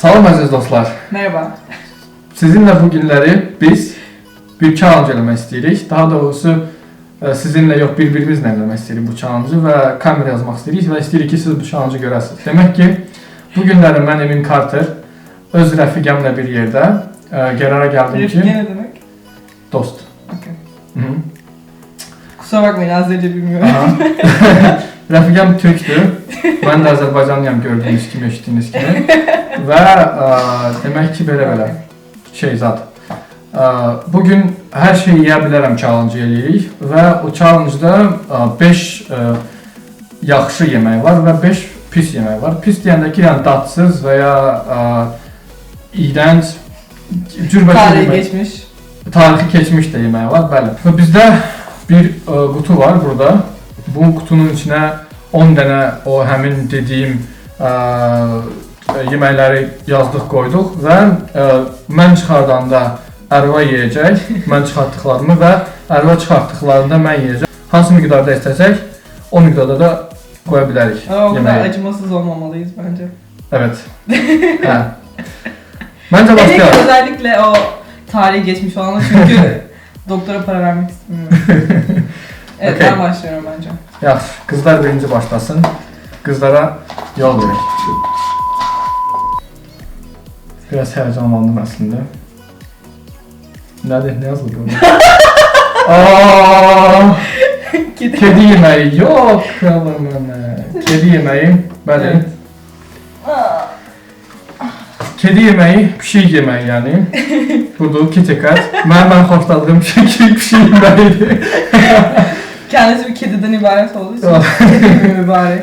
Salam əziz dostlar. Merhaba. Sizinlə bu günləri biz bir challenge eləmək istəyirik. Daha doğrusu e, sizinlə yox, bir-birimizlə eləmək istəyirik bu challenge və kamera yazmaq istəyirik və istəyirik ki, siz bu challenge görəsiniz. Demək ki, bu günləri mən Emin Carter öz rəfiqəmlə bir yerdə e, qərara gəldim ki, ne demek? dost. Hı -hı. Kusura bakmayın Azerice bilmiyorum. Aha. Rəfiqəm türkdür. Mən də Azərbaycanlıyam gördüyünüz kimi, eşitdiyiniz kimi. Və ə, demək ki, belə-belə şey zad. Ə, bu gün hər şeyi yeyə bilərəm challenge eləyirik və o challenge-da 5 yaxşı yemək var və 5 pis yemək var. Pis deyəndə ki, yəni dadsız və ya ə, iyrənc cürbəcür geçmiş. tarixi keçmiş də yemək var, bəli. Və bizdə bir ə, qutu var burada. Bu qutunun içinə 10 dənə o həmin dediyim ə, yeməkləri yazdıq, qoyduq və ə, mən çıxardanda Ərva yeyəcək, mən çıxartdıqlarımı və Ərva çıxartdıqlarında mən yeyəcəm. Hansı miqdarda istəsək, o miqdarda da qoya bilərik Ama o acımasız olmamalıyız bence. Evet. Hə. Məncə ki başlayalım. özellikle o tarihi geçmiş olanlar çünkü doktora para vermek istemiyorum. Evet ben başlıyorum bence. Yaxşı, qızlar birinci başlasın. Qızlara yol verək. Biraz həyəcanlandım əslində. Nədir, nə yazılıb burada? Kedi. yeməyi yox, kralım mənə. Kedi yeməyi, bəli. Kedi yeməyi, pişik yeməyi yəni. Budur, kitikat. Mənim ən xoşladığım şey pişik yeməyidir. Kendisi bir kediden ibaret olduğu için kedi mübarek.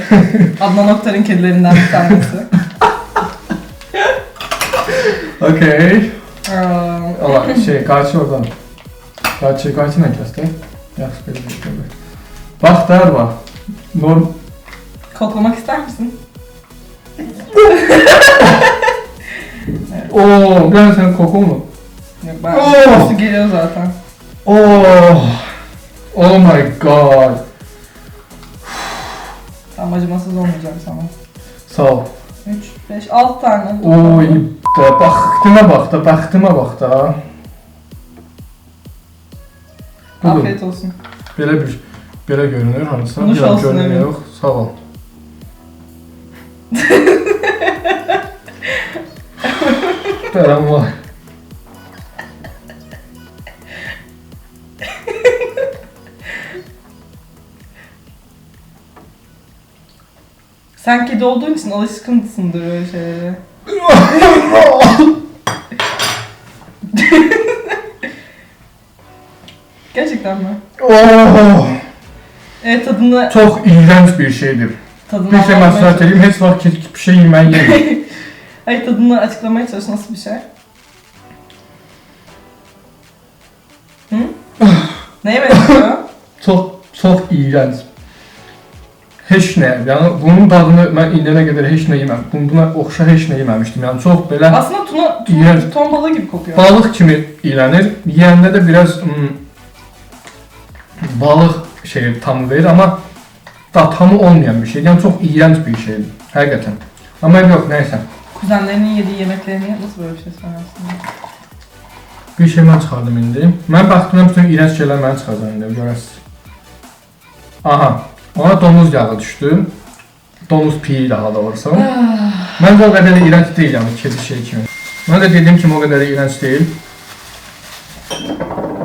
Adnan Oktar'ın kedilerinden bir tanesi. Aa, Ala şey qarşı oradan. Qarşı qarşı nə kəsdi? Yaxşı bir şey. Bax da var. Norm Koklamak ister misin? Oo, ben sen koku mu? Yok ben kokusu geliyor zaten. Oh. Oh my god. Tam acımasız olmayacağım sana. Sağ ol. 3, 5, 6 tane. Oy, da baxtıma bax da, baxtıma bax da. Budur. Afiyet olsun. Belə bir belə görünür hansısa. Nuş olsun, görünür Emin. yox. Sağ ol. Dərəm var. Sen kedi olduğun için alışkınsındır öyle şeylere. Gerçekten mi? oh, Evet tadını çox iyrənc bir şeydir. tadını Bir şey anlatmaya məsləhət edeyim, heç vaxt ki- bir şey yeməyi yeməyin. Hayır tadını açıklamaya çalış nasıl bir şey? Hı? Neye benziyor? Çox çox iyrənc. Heç nə, yəni bunun dadını mən indiyənə qədər heç nə yeməmişdim. Buna oxşar heç nə yeməmişdim. Yəni çox belə Aslında tuna, tuna ton balığı gibi kokuyor. balıq kimi iyrənir. Yeyəndə də biraz mm, balıq şey tamı verir, amma da tamı olmayan bir şey. Yəni çox iyrənc bir şeydir. Həqiqətən. Amma yox, nəysə. Kuzenlerinin yediği yemeklerini nasıl böyle bir şey söylersin? Bir şey mən çıxardım indi. Mən baxdım bütün iyrənc şeylər mən çıxaracağam indi, görəsiz. Aha, ona domuz yağı düşdü. Domuz piyi daha doğrusu. Məncə o qədər də iyrənc deyil, yəni kedi şey kimi. Mən də dediyim kimi o qədər də iyrənc deyil.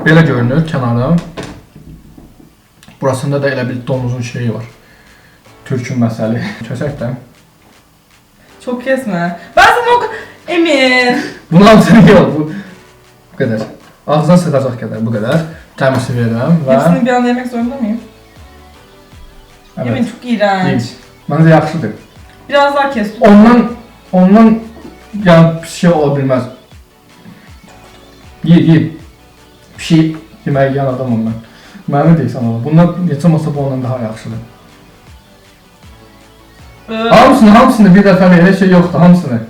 Belə görünür kənarda. Burasında da elə bir domuzun şeyi var. Türkün məsəli. Kösək də. Çok kesme. Sana o... Emin. Bunun hamısını yox, bu bu qədər. Ağzına sığacaq qədər, bu qədər. Təmizi verirəm və Hepsini bir anda yemek zorunda mıyım? Evet. çok iğrenç. Yiyeyim. Məncə yaxşıdır. Biraz daha kes. Ondan ondan yəni pis şey ola bilməz. Ye, ye. Bir şey yeməyi yeyən adamım mən. Mənə deyirsən ola. Bundan neçə olsa bu ondan daha yaxşıdır. Ee, Hamısını, hamısını bir dəfə elə şey yoxdur, hamısını.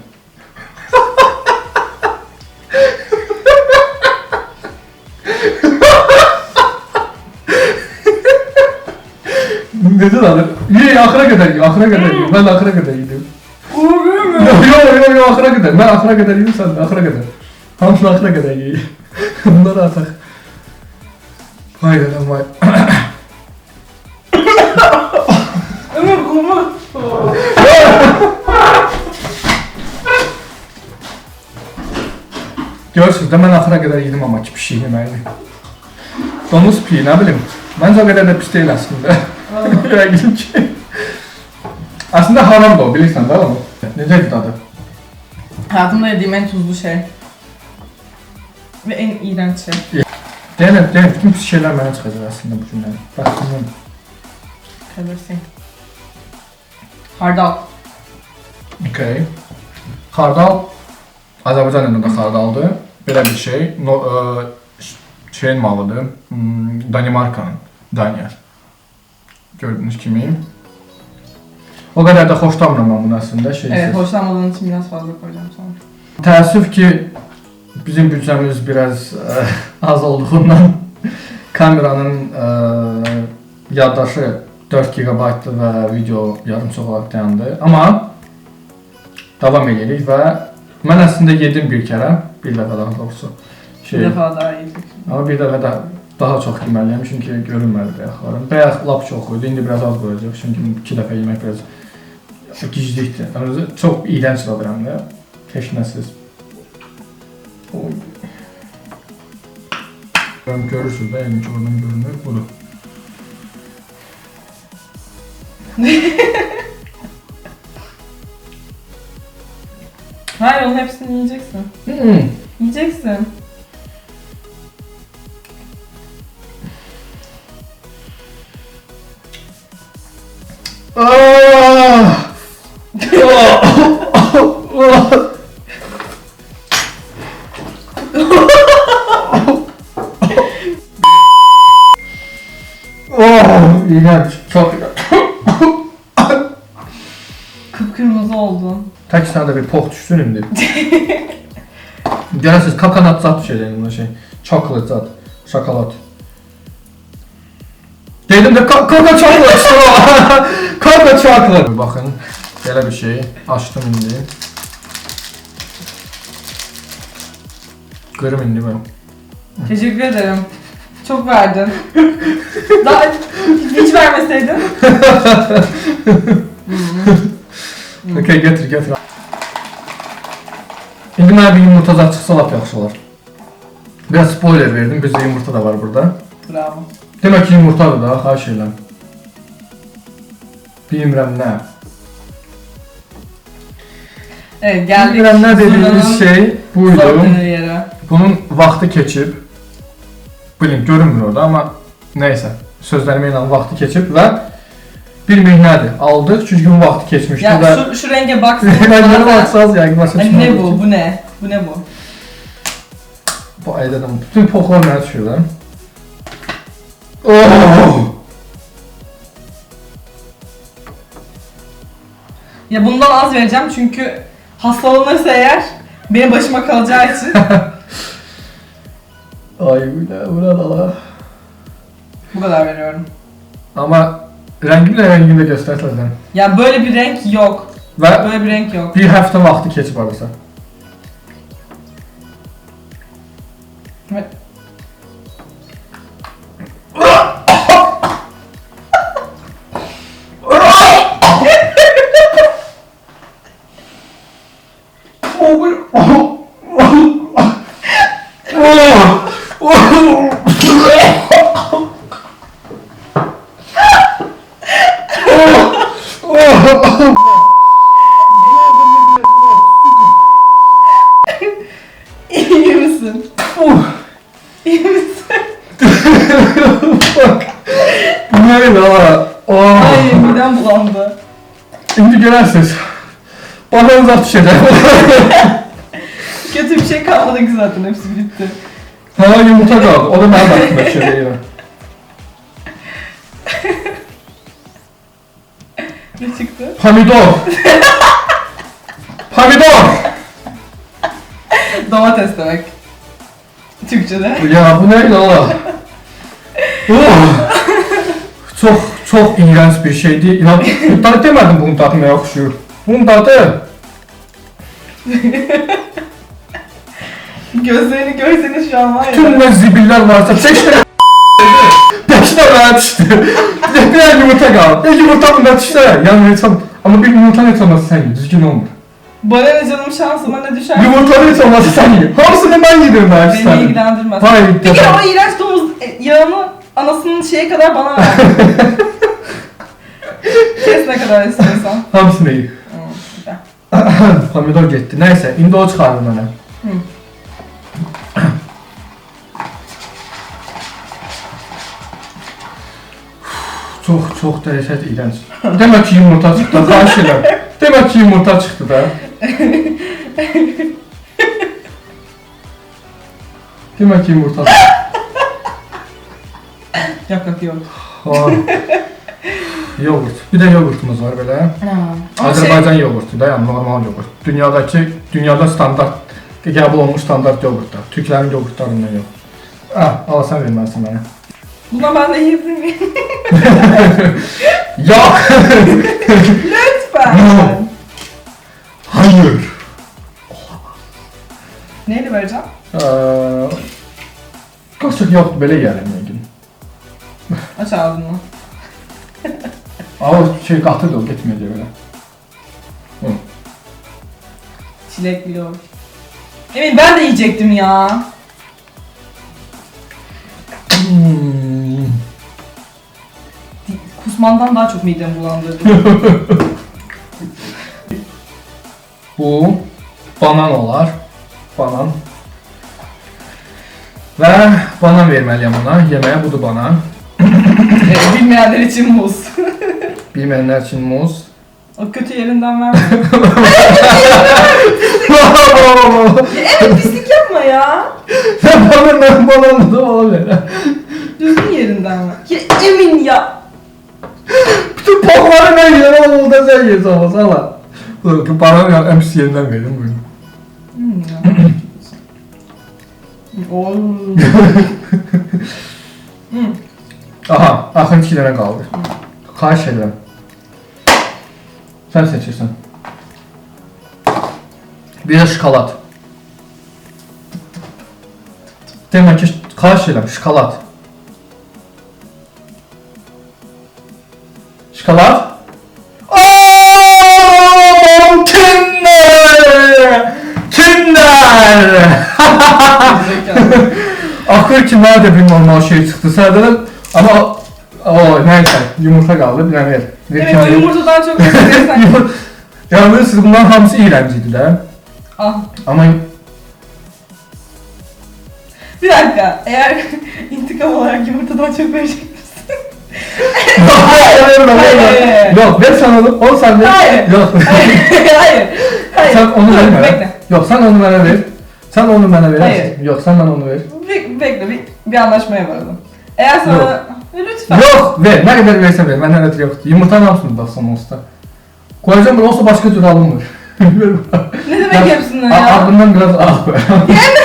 Necə danır? Ye, axıra qədər ye, axıra qədər ye. Mən axıra qədər yedim. Olur mu? yo yo yo axıra qədər. Mən axıra qədər yedim sən də axıra qədər. Hamısını axıra qədər ye. Bunları ataq. Vay qadam vay. Ömür kumu. Görürsünüz də mən axıra qədər yedim amma ki pişik yeməyi. Domuz piyi, nə bilim. Məncə o qədər də pis deyil əslində. Rəqim ki. Aslında haram da o, bilirsən də onu. Necə idi dadı? Hayatımda yediğim en tuzlu şey. Ve en iğrenç şey. Deyən, deyən, bütün pis şeylər mənə çıxacaq əslində bu günlər. Bəxtimdən. Kalırsin. Hardal. Okay. Xardal Azərbaycan dilində xardaldır. Belə bir şey. No, ş- şeyin malıdır. Hmm, Danimarkanın. Daniya. Gördüyünüz kimi. O qədər də xoşlamıram mən bunu əslində şeysiz. Evet hoşlanmadığın için biraz fazla koyacağım sonra. Təəssüf ki bizim büdcəmiz biraz ə, az olduğundan kameranın ə, yaddaşı 4 GB-dır və video yarım çox olaraq dayandı. Amma davam edirik və mən əslində yedim bir kərə, bir dəfə daha doğrusu. Bir Şey, defa daha yiyecek. amma bir dəfə də daha çox yeməliyəm çünki görünmədi bayaqlarım. Bayaq lap çox idi, indi biraz az qoyacaq çünki iki dəfə yemək biraz giclikdir. Yəni çox iyrənc dadır həm də. Heç nəsiz. Oy. Görürsünüz də, yəni ki oradan görünür, budur. Hayır onun hepsini yiyeceksin. Hmm. Yiyeceksin. İğrenç, çok. Kıpkırmızı oldun. Tek sana da bir poh düşsün indi. Görürsünüz kakanat zat şeylerin şey. Chocolate zat. Şokolat. Dedim de ka- kaka chocolate. kaka chocolate. Bakın. Belə bir şey. Açtım indi. Görüm indi ben. Teşekkür ederim. Çok verdin. Daha hiç vermeseydin. Okey getir getir. İndi mənə bir yumurta zat çıxsa lap yaxşı olar. Biraz spoiler verdim. Bizdə yumurta da var burada. Bravo. Demək ki yumurtadır da, xahiş edirəm. Bilmirəm nə. Evet geldik. Bilmirəm nə Zurnanın şey buydu. zor denir yere. Bunun vaxtı keçib. Bilin, görünmür orada amma nəysə. Sözlərimə ilə vaxtı keçib və bir mehnədir. Aldıq çünki bu vaxtı keçmişdi Ya və şu, şu renge baksana. Rənglərə baxsaz yəqin başa Hani ne bu? Bu ne? Bu ne bu? Bu aydadan bütün poxlar mənə düşür lan. Oh! Ya bundan az vereceğim çünkü hastalanırsa eğer benim başıma kalacağı için Ay bu ne, bu ne la. bu kadar veriyorum. Amma rəngimlə rəngimlə göstərsən. Ya böyle bir renk yok. Və Böyle bir renk yok. bir həftə vaxtı keçib arasa. Ve- İyi misin? İyi misin? Ne la? Oh. Ay midem bulandı. İndi görərsiniz. Babanıza düşəcək. Kötü bir şey kalmadı ki zaten hepsi bitti. Ha yumurta qaldı. O da mənim haqqımda şey deyir. Ne çıktı? Pomidor. Pomidor. Domates demek. Türkçe'de. Ya bu ne la? Oh. Çox, çox iğrənc bir şeydi. İnan, dadı demədim bunun dadı nə oxşuyur. Bunun dadı Gözlerini görseniz şu an var ya. Tüm ne zibiller varsa 5 tane 5 tane düştü. Bir tane yumurta kaldı. Bir yumurta bundan düştü. Yani insan ama bir yumurta net olması sen ye. Düzgün olmuyor. Bana ne canım şansıma ne düşer. Yumurta net olması sen ye. Hamsını ben yedim ben 5 Beni ilgilendirmez. Vay Bir kere o iğrenç domuz e, yağını anasının şeye kadar bana ver. Kes ne kadar istiyorsan. Hamsını ye. Pomidor gitti. Neyse, indi o çıxardı mənə. Çox, çox dəhşət iyrənc. Demək ki yumurta çıxdı, xahiş edirəm. Demək ki yumurta çıxdı da. Demək ki yumurta çıxdı. Ay. Yoğurt. Bir də yoğurtumuz var belə. Şey, Azərbaycan yoğurtu da, yəni normal yoğurt. Dünyadakı, dünyada standart, qəbul olmuş standart yoğurtlar. Türklərin yoğurtlarından yox. Ah, al sən verməlisən mənə. Buna ben de yiyebilir miyim? Yox! Lütfen. Hayır. Neyle vereceğim? Eee, Qaşıq yoxdur, belə gəlir məgin. Aç ağzını. Ama şey qatır da o getməyəcək belə. Çilekli yoğurt. Emin ben de yiyecektim ya. Hmm. Kusmandan daha çok midemi bulandırdı. Bu banan olar. Banan. Və banan verməliyəm ona. Yeməyə budur banan. Ee, Bilmeyenler için muz. Bilməyənlər üçün muz. O kötü yerinden verme. evet pislik yapma ya. Sən banan banan da ola verə. Düzgün yerinden ver. Ya Emin ya. Bütün pokları mən yeyirəm, amma da sən yeyirsən ama sala. Dur, banan ya əmsi yerindən verin buyurun. Hmm. Hmm. Aha, axır iki dənə qaldı. Xahiş edirəm. Sən seçirsən. Bir də şokolad. Demək ki, xahiş edirəm, şokolad. Mənə də bir normal şey çıxdı. Sərdən amma o nəysə yumurta ver. Bir evet o yumurtadan çok Yəni siz bunların hamısı iyrənc idi də. ah. Amma Bir dakika. Eğer intikam olarak yumurtadan çok verecek misin? Hayır, hayır. Yox, ver sən onu, o sən ver. Hayır. Yox. Hayır. Hayır. Sən onu Dur, ver mənə. Bekle. Yox, sən onu mənə ver. Sən onu mənə verərsən. Hayır. Yox, sən mənə onu ver. Bekle. Bir, bir anlaşmaya varalım. Eğer sana... Yok. Lütfen. Yox, ver. Nə qədər versən ver. Məndən ötürü yoxdur. Yumurtanın hamısını baxsan olsa. Qoyacağım bunu olsa başqa cür alınmır. Ne demek hepsini A- ya? Ardından biraz ağ ver.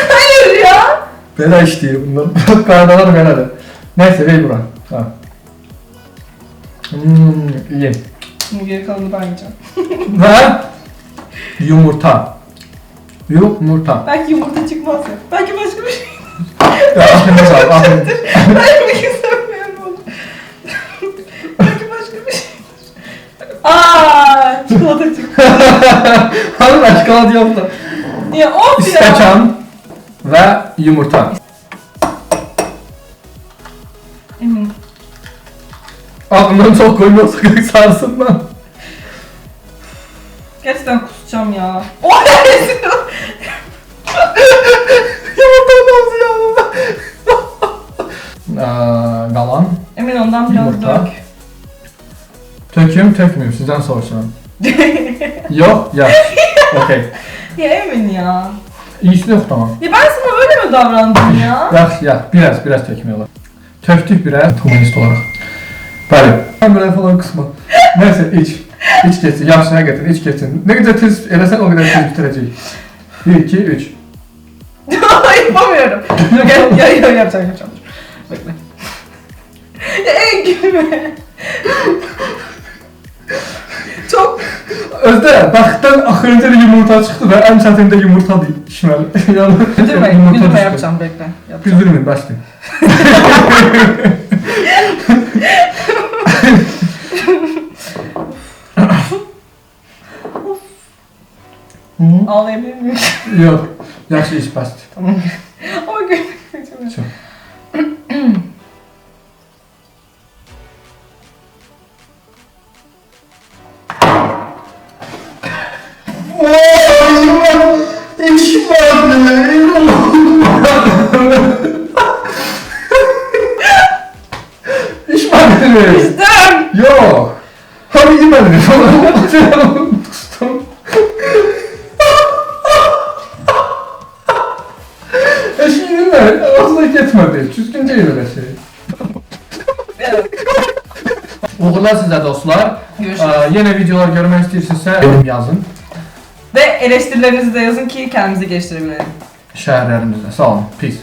Hayır ya. Belə işləyir bunlar. Qardalar belədir. Nəysə, ver bura. Ha. Hmm, iyi. Şimdi geri kalanını ben yiyeceğim. Və yumurta. Yumurta. Belki yumurta çıkmaz ya. Belki başka bir şey. Ya, Aferin sağ ol, aferin. Ben yemek istemiyorum onu. Belki başka bir şey. Aa, çikolata çıktı. Hanım açıkladı yaptı. Ya of ya. İstəkan və yumurta. Emin. Ağından çox qoymuyorsa sarsın lan. Gerçekten kusacağım ya. O neyse. Aa, qalan. Emin ondan biraz Yumurta. dök. Töküm, tökməyim, sizdən soruşuram. Yox, ya. Okey. ya Emin ya. İyisi yox tamam. Ya ben sana öyle mi davrandım ya? Yaxşı, ya, biraz, biraz tökmək olar. Tökdük biraz, humanist olaraq. Bəli. Kameraya falan qısma. Nəysə, iç. İç keçsin, yaxşı, həqiqətən, iç keçsin. Nə qədər tez eləsən, o qədər tez bitirəcək. 1, 2, 3. Yapamıyorum. Yok, ya, ya, ya, yapacağım, yapacağım. Bekle. ya en gülme. Çok Özde baktan axırıncı yumurta çıktı ve en çatında yumurta değil. Yani güldürme, güldürme yapacağım bekle. Yapacağım. Güldürmeyin başlayın. Ağlayabilir miyim? Yok. Yaxşı iş bastı. Tamam. Ama gülmek istemiyorum. Çok. İş İş var İstem! Yok. Hadi yemedim. Kustum. Eşiğinin de ağzına getmedi. Düzgün değil öyle şey. Uğurlar sizə dostlar. Görüşürüz. Ee, yine videolar görmek istəyirsinizsə yorum yazın. Ve eleştirilerinizi de yazın ki kendimizi geliştirebilelim. Şəhərlərimizdə. Sağ olun. Peace.